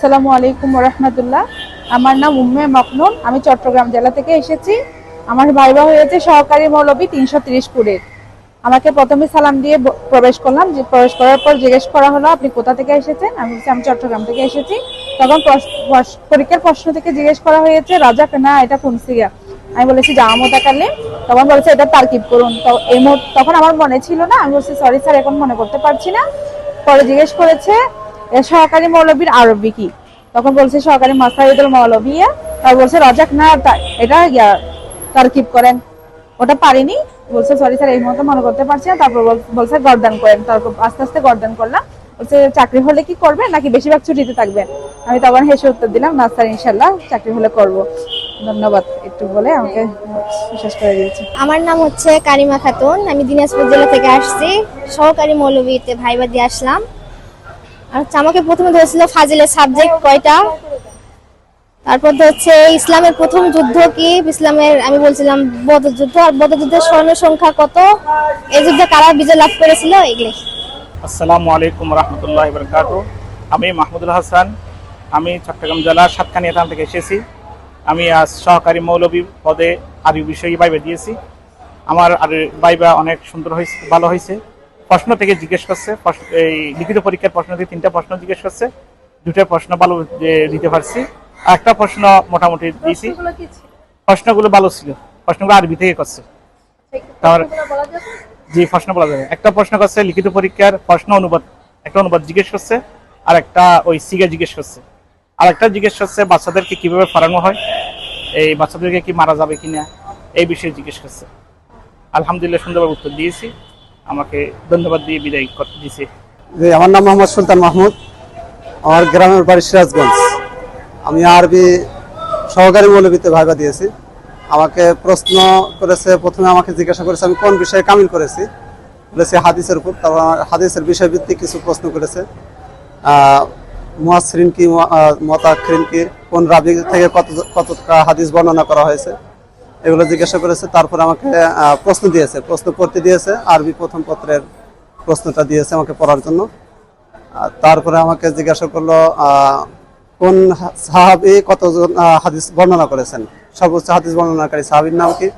আসসালামু আলাইকুম রহমতুল্লাহ আমার নাম উম্মে মকনুন। আমি চট্টগ্রাম জেলা থেকে এসেছি। আমার ভাইবা হয়েছে সহকারী মৌলবী তিনশো তিরিশ কুড়ির আমাকে প্রথমে সালাম দিয়ে প্রবেশ করলাম যে প্রবেশ করার পর জিজ্ঞেস করা হলো, আপনি কোথা থেকে এসেছেন? আমি বলছি, আমি চট্টগ্রাম থেকে এসেছি। তখন পরীক্ষার প্রশ্ন থেকে জিজ্ঞেস করা হয়েছে রাজাক না, এটা কোন আমি বলেছি জামামতা কালে তখন বলেছে, এটা তারকিব করুন। তো এই তখন আমার মনে ছিল না। আমি বলছি, সরি স্যার, এখন মনে করতে পারছি না। পরে জিজ্ঞেস করেছে সহকারী মৌলবীর আরবি কি? তখন বলছে সহকারী মাসাইদুল মৌলবিয়া তার বলছে রাজাক, না এটা তারকিব করেন। ওটা পারিনি। বলছে সরি স্যার এই মুহূর্তে মনে করতে পারছি না। তারপর বলছে, গর্দান করেন। তারপর আস্তে আস্তে গর্দান করলাম। বলছে, চাকরি হলে কি করবেন, নাকি বেশিরভাগ ছুটিতে থাকবেন? আমি তখন হেসে উত্তর দিলাম, না স্যার ইনশাল্লাহ চাকরি হলে করব। ধন্যবাদ। একটু বলে আমাকে শেষ করে দিয়েছে। আমার নাম হচ্ছে কারিমা খাতুন। আমি দিনাজপুর জেলা থেকে আসছি। সহকারী মৌলবীতে ভাইবা দিয়ে আসলাম। আর হচ্ছে আমাকে প্রথমে ধরেছিল ফাজিলের সাবজেক্ট কয়টা? তারপর হচ্ছে ইসলামের প্রথম যুদ্ধ কি? ইসলামের, আমি বলছিলাম বদর যুদ্ধ আর বদর যুদ্ধের স্বর্ণ সংখ্যা কত? এই যুদ্ধে কারা বিজয় লাভ করেছিল? এগুলি আসসালামু আলাইকুম রহমতুল্লাহ বরকাত। আমি মাহমুদুল হাসান, আমি চট্টগ্রাম জেলার সাতকানিয়া থান থেকে এসেছি। আমি আজ সহকারী মৌলবী পদে আরবি বিষয়ে বাইবে দিয়েছি। আমার আর বাইবা অনেক সুন্দর হয়েছে ভালো হয়েছে প্রশ্ন থেকে জিজ্ঞেস করছে এই লিখিত পরীক্ষার প্রশ্ন থেকে তিনটা প্রশ্ন জিজ্ঞেস করছে দুটো প্রশ্ন ভালো দিতে পারছি আর একটা প্রশ্ন মোটামুটি দিয়েছি। প্রশ্নগুলো ভালো ছিল প্রশ্নগুলো আরবি থেকে করছে। তার জি প্রশ্ন বলা যাবে। একটা প্রশ্ন করছে লিখিত পরীক্ষার প্রশ্ন অনুবাদ একটা অনুবাদ জিজ্ঞেস করছে আর একটা ওই সিগা জিজ্ঞেস করছে। আর একটা জিজ্ঞেস করছে বাচ্চাদেরকে কীভাবে ফরানো হয় এই বাচ্চাদেরকে কি মারা যাবে কিনা এই বিষয়ে জিজ্ঞেস করছে। আলহামদুলিল্লাহ সুন্দরভাবে উত্তর দিয়েছি। আমাকে ধন্যবাদ দিয়ে বিদায় দিয়েছি আমার নাম মোহাম্মদ সুলতান মাহমুদ। আমার গ্রামের বাড়ি সিরাজগঞ্জ। আমি আরবি সহকারী মৌলবীতে ভাইবা দিয়েছি। আমাকে প্রশ্ন করেছে, প্রথমে আমাকে জিজ্ঞাসা করেছে, আমি কোন বিষয়ে কামিল করেছি? বলেছি, হাদিসের উপর। তারপর হাদিসের বিষয়ভিত্তিক কিছু প্রশ্ন করেছে। মুয়াসরিন কি মতাক্ষরিন কি, কোন রাবি থেকে কত কত হাদিস বর্ণনা করা হয়েছে? এগুলো জিজ্ঞাসা করেছে, তারপর আমাকে প্রশ্ন দিয়েছে, প্রশ্ন করতে দিয়েছে, আরবি প্রথম পত্রের প্রশ্নটা দিয়েছে আমাকে পড়ার জন্য। তারপরে আমাকে জিজ্ঞাসা করল কোন সাহাবি কতজন হাদিস বর্ণনা করেছেন? সর্বোচ্চ হাদিস বর্ণনাকারী সাহাবীর নাম কি?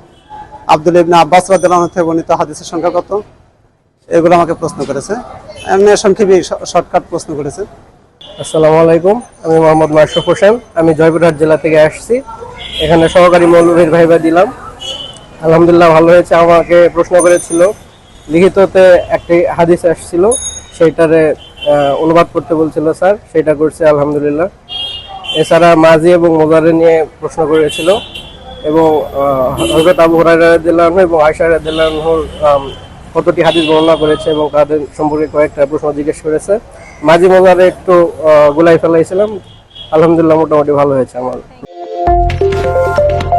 আব্দুল ইবনে আব্বাস রাদিয়াল্লাহু থেকে বর্ণিত হাদিসের সংখ্যা কত? এগুলো আমাকে প্রশ্ন করেছে। এমনি সংক্ষেপে শর্টকাট প্রশ্ন করেছে। আসসালামু আলাইকুম, আমি মোহাম্মদ মাশরুফ হোসেন। আমি জয়পুরহাট জেলা থেকে আসছি। এখানে সহকারী মৌলভীর ভাইবা দিলাম। আলহামদুলিল্লাহ ভালো হয়েছে, আমাকে প্রশ্ন করেছিল। লিখিততে একটি হাদিস আসছিল, সেইটারে অনুবাদ করতে বলছিল স্যার সেটা করছে আলহামদুলিল্লাহ। এছাড়া মাঝি এবং মোজারে নিয়ে প্রশ্ন করেছিল এবং হজরত আবু হরাইরাহ এবং আয়সা কতটি হাদিস বর্ণনা করেছে এবং তাদের সম্পর্কে কয়েকটা প্রশ্ন জিজ্ঞেস করেছে। মাঝি মোজারে একটু গুলাই ফেলাইছিলাম। আলহামদুলিল্লাহ মোটামুটি ভালো হয়েছে আমার। Thank you.